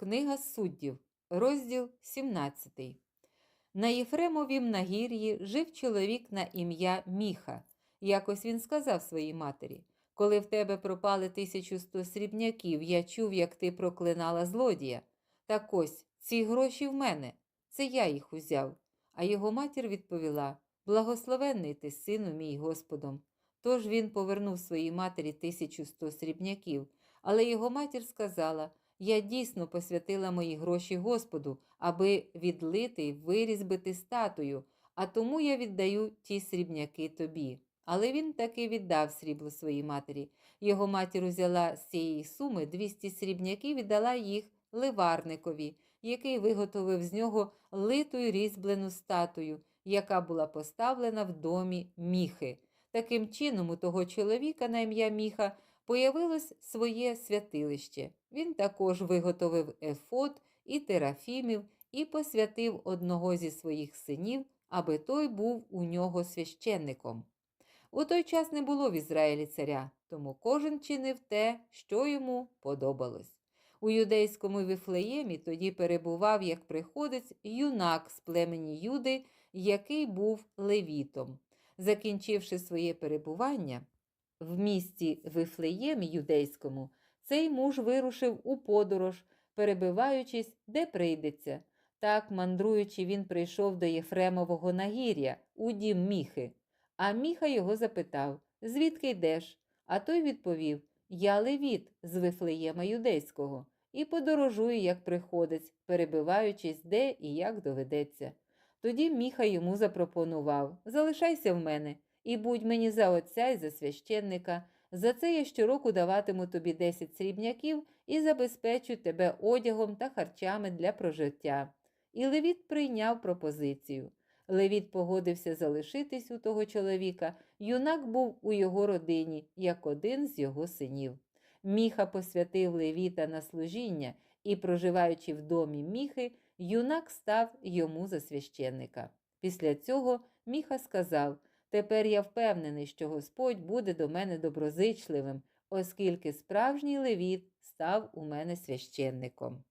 Книга суддів, розділ 17. На Єфремовім нагір'ї жив чоловік на ім'я Міха. Якось він сказав своїй матері: Коли в тебе пропали 1100 срібняків, я чув, як ти проклинала злодія. Так ось ці гроші в мене, це я їх узяв. А його матір відповіла: Благословенний ти, сину мій Господом. Тож він повернув своїй матері 1100 срібняків, але його матір сказала: Я дійсно посвятила мої гроші Господу, аби відлити й вирізбити статую, а тому я віддаю ті срібняки тобі. Але він таки віддав срібло своїй матері. Його матір узяла з цієї суми 200 срібняків і дала їх ливарникові, який виготовив з нього литу й різьблену статую, яка була поставлена в домі міхи. Таким чином, у того чоловіка на ім'я Міха появилось своє святилище. Він також виготовив ефот і терафімів і посвятив одного зі своїх синів, аби той був у нього священником. У той час не було в Ізраїлі царя, тому кожен чинив те, що йому подобалось. У юдейському Віфлеємі тоді перебував як приходець юнак з племені Юди, який був левітом. Закінчивши своє перебування в місті Вифлеємі юдейському, цей муж вирушив у подорож, перебиваючись, де прийдеться. Так, мандруючи, він прийшов до Єфремового нагір'я у дім міхи. А міха його запитав, звідки йдеш? А той відповів: Я левіт з Вифлеєма юдейського, і подорожую, як приходець, перебиваючись, де і як доведеться. Тоді міха йому запропонував Залишайся в мене і будь мені за отця і за священника. За це я щороку даватиму тобі 10 срібняків і забезпечу тебе одягом та харчами для прожиття. І Левіт прийняв пропозицію. Левіт погодився залишитись у того чоловіка, юнак був у його родині, як один з його синів. Міха посвятив Левіта на служіння і, проживаючи в домі міхи, юнак став йому за священника. Після цього Міха сказав: Тепер я впевнений, що Господь буде до мене доброзичливим, оскільки справжній левіт став у мене священником.